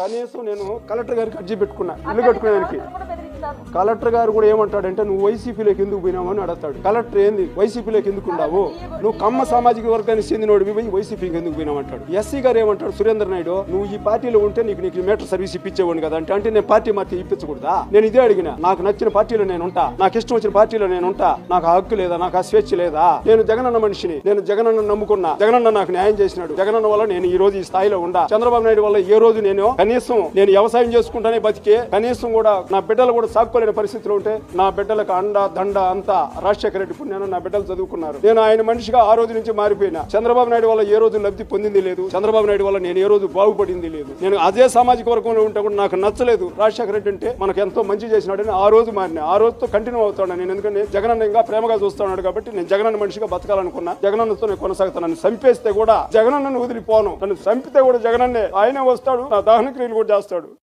కనీసం నేను కలెక్టర్ గారికి అర్జీ పెట్టుకున్నా ఇల్లు కట్టుకునేదానికి. కలెక్టర్ గారు కూడా ఏమంటాడంటే నువ్వు వైసీపీలోకి ఎందుకు పోయినావు? అని అడుగుతాడు. కలెక్టర్ ఏంది? వైసీపీలోకి ఎందుకు ఉండావు? నువ్వు కమ్మ సామాజిక వర్గానికి చెందినోడు పోయి వైసీపీకి ఎందుకు పోయినావు? అంటాడు. ఎస్సీ గారు ఏమంటాడు సురేందర్ నాయుడు నువ్వు ఈ పార్టీలో ఉంటే నీకు నీకు మీటర్ సర్వీస్ ఇప్పించేవాడిని కదా అంటే అంటే నేను పార్టీ మార్చి ఇప్పించకూడదా? నేను ఇదే అడిగిన నాకు నచ్చిన పార్టీలో నేను ఉంటా నాకు ఇష్టం వచ్చిన పార్టీలో నేను ఉంటా నాకు హక్కు లేదా నాకు ఆ స్వేచ్ఛ లేదా? నేను జగనన్న మనిషిని నేను జగనన్న నమ్ముకున్నా జగనన్న నాకు న్యాయం చేసినాడు జగనన్న వల్ల నేను ఈ రోజు ఈ స్థాయిలో ఉండా చంద్రబాబు నాయుడు వల్ల ఏ రోజు నేను కనీసం నేను వ్యవసాయం చేసుకుంటానే బతికే కనీసం కూడా నా బిడ్డలు కూడా సాక్కోలేని పరిస్థితిలో ఉంటే నా బిడ్డలకు అండ దండ అంతా రాజశేఖర రెడ్డి పుణ్యాన నా బిడ్డలు చదువుకున్నారు. నేను ఆయన మనిషిగా ఆ రోజు నుంచి మారిపోయినా. చంద్రబాబు నాయుడు వల్ల ఏ రోజు లబ్ధి పొందింది లేదు. చంద్రబాబు నాయుడు వల్ల నేను ఏ రోజు బాగుపడింది లేదు. నేను అదే సామాజిక వర్గంలో ఉంటే కూడా నాకు నచ్చలేదు. రాజశేఖర రెడ్డి అంటే మనకు ఎంతో మంచి చేసినాడని ఆ రోజు మారిన. ఆ రోజుతో కంటిన్యూ అవుతాను నేను ఎందుకంటే జగనన్న ఇంకా ప్రేమగా చూస్తున్నాడు కాబట్టి నేను జగనన్న మనిషిగా బతకాలనుకున్నా. జగనన్నతో నేను కొనసాగుతాను. నన్ను చంపేస్తే కూడా జగనన్నను వదిలిపోను. నన్ను చంపితే కూడా జగనన్నే. ఆయనే వస్తాడు నా దహన క్రియలు కూడా చేస్తాడు.